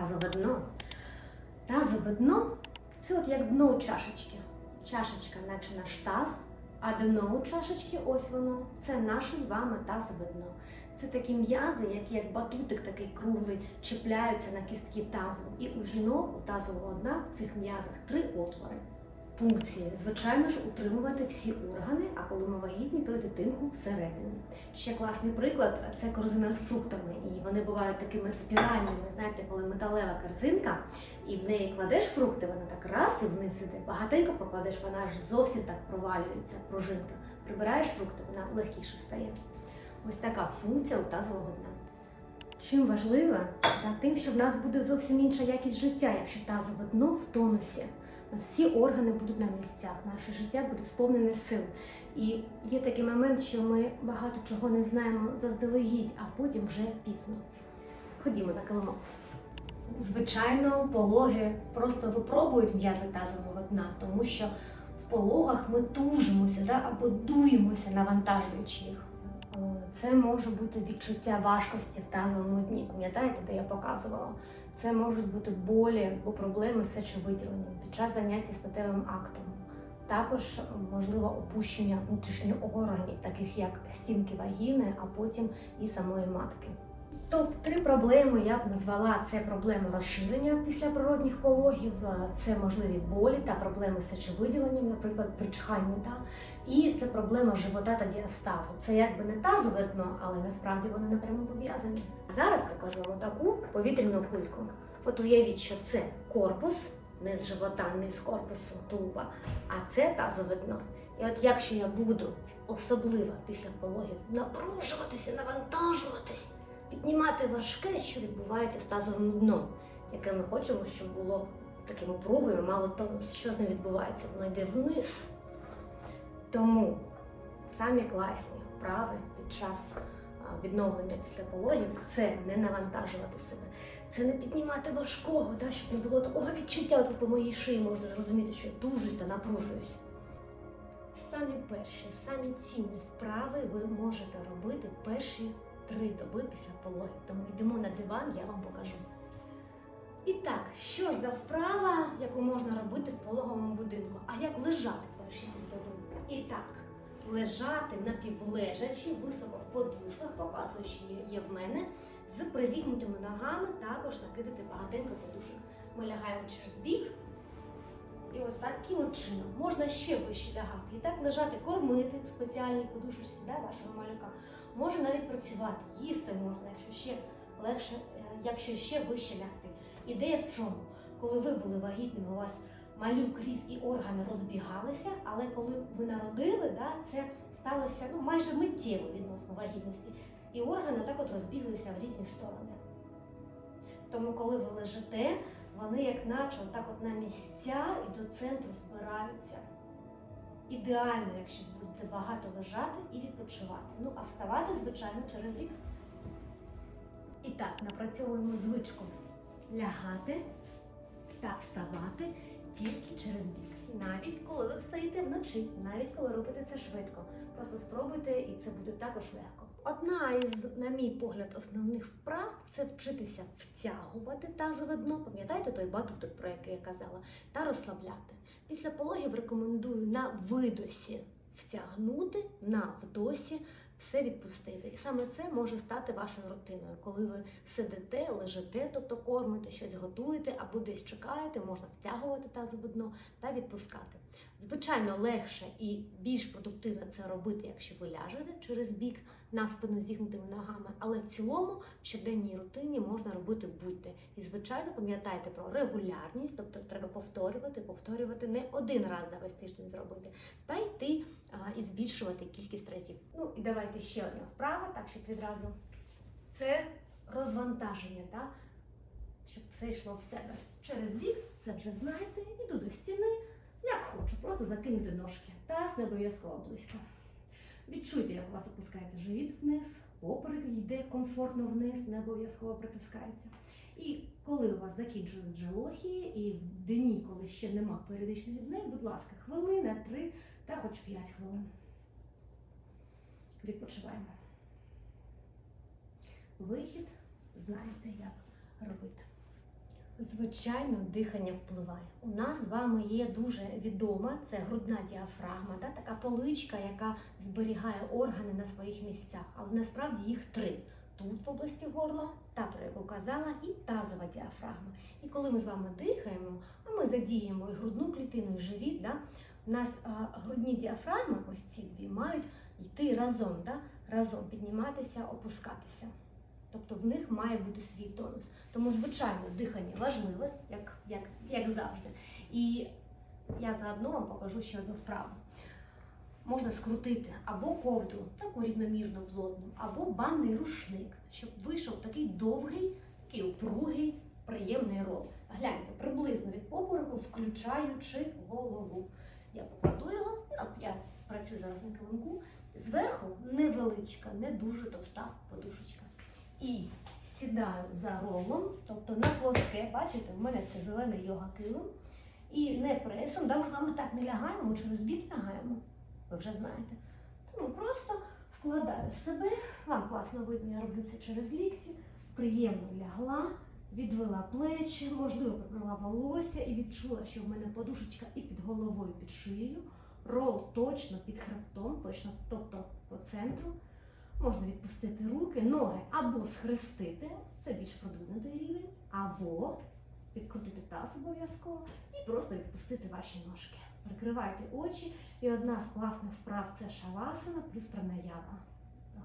тазове дно. Тазове дно це от як дно у чашечки. Чашечка, наче наш таз, а дно у чашечки, ось воно, це наше з вами тазове дно. Це такі м'язи, які як батутик такий круглий, чіпляються на кістки тазу. І у жінок у тазового дна в цих м'язах три отвори. Функції, звичайно ж, утримувати всі органи, а коли ми вагітні, то й дитинку всередині. Ще класний приклад це корзина з фруктами, і вони бувають такими спіральними. Знаєте, коли металева корзинка, і в неї кладеш фрукти, вона так раз і вниз іде. Багатенько покладеш, вона аж зовсім так провалюється, пружинка. Прибираєш фрукти, вона легкіше стає. Ось така функція у тазового дна. Чим важлива? Та тим, що в нас буде зовсім інша якість життя, якщо тазове дно в тонусі. Всі органи будуть на місцях, наше життя буде сповнене сил. І є такий момент, що ми багато чого не знаємо заздалегідь, а потім вже пізно. Ходімо на килимок. Звичайно, пологи просто випробують м'язи тазового дна, тому що в пологах ми тужимося да, або дуємося, навантажуючи їх. Це може бути відчуття важкості в тазовому дні. Пам'ятаєте, де я показувала? Це можуть бути болі або проблеми з сечовиділенням під час заняття статевим актом. Також можливо опущення внутрішніх органів, таких як стінки вагіни, а потім і самої матки. Топ-3 проблеми я б назвала це проблеми розширення після природних пологів, е, це можливі болі та проблеми з сечовиділенням, наприклад, при чханні. Та? І це проблема живота та діастазу. Це якби не тазове дно, але насправді вони напряму пов'язані. Зараз покажу вам таку повітряну кульку. От уявіть, що це корпус, не з живота, не з корпусу тулуба, а це тазове дно. І от якщо я буду особливо після пологів напружуватися, навантажуватись, піднімати важке, що відбувається з тазовим дном, яке ми хочемо, щоб було таким упругим і мало тонус. Що з ним відбувається? Воно йде вниз. Тому самі класні вправи під час відновлення після пологів це не навантажувати себе, це не піднімати важкого, да, щоб не було такого відчуття, от по моїй шиї можна зрозуміти, що я тужусь та напружуюсь. Самі перші, самі цінні вправи ви можете робити перші три доби після пологів. Тому йдемо на диван, я вам покажу. І так, що ж за вправа, яку можна робити в пологовому будинку? А як лежати в перші доби? І так, лежати напівлежачи, високо в подушках, показуючи є в мене, з призігнутими ногами, також накидати багатенько подушок. Ми лягаємо через бік. І от таким чином можна ще вище лягати. І так лежати, кормити в спеціальній подушечці да, вашого малюка. Може навіть працювати, їсти можна, якщо ще легше, е, якщо ще вище лягти. Ідея в чому? Коли ви були вагітними, у вас малюк ріс і органи розбігалися, але коли ви народили, да, це сталося ну, майже миттєво відносно вагітності. І органи так от розбіглися в різні сторони. Тому, коли ви лежите, вони як наче отак от на місця і до центру збираються. Ідеально, якщо будете багато лежати і відпочивати. Ну, а вставати, звичайно, через бік. І так, напрацьовуємо звичку лягати та вставати тільки через бік. Навіть коли ви встаєте вночі, навіть коли робите це швидко. Просто спробуйте, і це буде також легко. Одна із, на мій погляд, основних вправ це вчитися втягувати тазове дно. Пам'ятаєте той батутик, про який я казала, та розслабляти. Після пологів рекомендую на видосі втягнути, на вдосі все відпустити. І саме це може стати вашою рутиною, коли ви сидите, лежите, тобто кормите, щось готуєте або десь чекаєте, можна втягувати тазове дно та відпускати. Звичайно, легше і більш продуктивно це робити, якщо ви ляжете через бік на спину зігнутими ногами, але в цілому в щоденній рутині можна робити будь-де. І, звичайно, пам'ятайте про регулярність, тобто треба повторювати, повторювати не один раз за весь тиждень зробити, та йти а, і збільшувати кількість разів. Ну і давайте ще одна вправа, так щоб відразу це розвантаження, так? щоб все йшло в себе. Через бік, це вже знаєте, іду до стіни, як хочу, просто закинути ножки. Таз не обов'язково близько. Відчуйте, як у вас опускається живіт вниз, поперек йде комфортно вниз, не обов'язково притискається. І коли у вас закінчують джелохії, і в дні, коли ще нема періодичних дней, будь ласка, хвилина, три та хоч п'ять хвилин. Відпочиваємо. Вихід знаєте, як робити. Звичайно, дихання впливає. У нас з вами є дуже відома це грудна діафрагма, да? така поличка, яка зберігає органи на своїх місцях, але насправді їх три. Тут в області горла, та про яку казала, і тазова діафрагма. І коли ми з вами дихаємо, а ми задіємо і грудну клітину, і живіт, да? у нас а, грудні діафрагми, ось ці дві, мають йти разом, да? разом підніматися, опускатися. Тобто в них має бути свій тонус. Тому, звичайно, дихання важливе, як, як, як завжди. І я заодно вам покажу ще одну вправу. Можна скрутити або ковдру, таку рівномірно плотну, або банний рушник, щоб вийшов такий довгий, такий упругий, приємний рол. Гляньте, приблизно від попереку, включаючи голову. Я покладу його, ну, я працюю зараз на килимку. Зверху невеличка, не дуже товста подушечка. І сідаю за ролом, тобто на плоске, бачите, в мене це зелений йога килим. І не пресом, да, ми з вами так не лягаємо, через бік лягаємо. Ви вже знаєте. Тому просто вкладаю себе, вам класно видно, я роблю це через лікті, приємно лягла, відвела плечі, можливо, прибрала волосся і відчула, що в мене подушечка і під головою, і під шиєю. Рол точно під хребтом, точно, тобто по центру. Можна відпустити руки, ноги або схрестити, це більш продвинутий рівень, або підкрутити таз обов'язково і просто відпустити ваші ножки. Прикривайте очі, і одна з класних вправ це шавасана плюс пранаяма.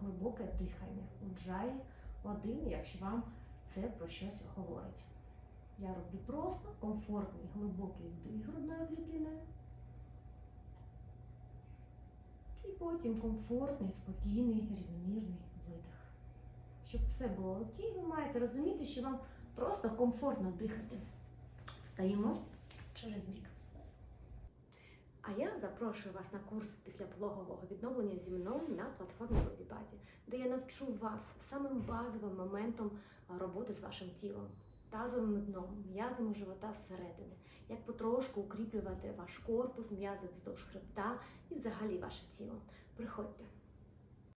Глибоке дихання. Уджає один, якщо вам це про щось говорить. Я роблю просто комфортний глибокий вдих грудною клітиною. І потім комфортний, спокійний, рівномірний видих. Щоб все було окей, ви маєте розуміти, що вам просто комфортно дихати. Встаємо через бік. А я запрошую вас на курс післяпологового відновлення зі мною на платформі Бодібаді, де я навчу вас самим базовим моментом роботи з вашим тілом, тазовим дном, м'язами живота зсередини, як потрошку укріплювати ваш корпус, м'язи вздовж хребта і взагалі ваше тіло. Приходьте.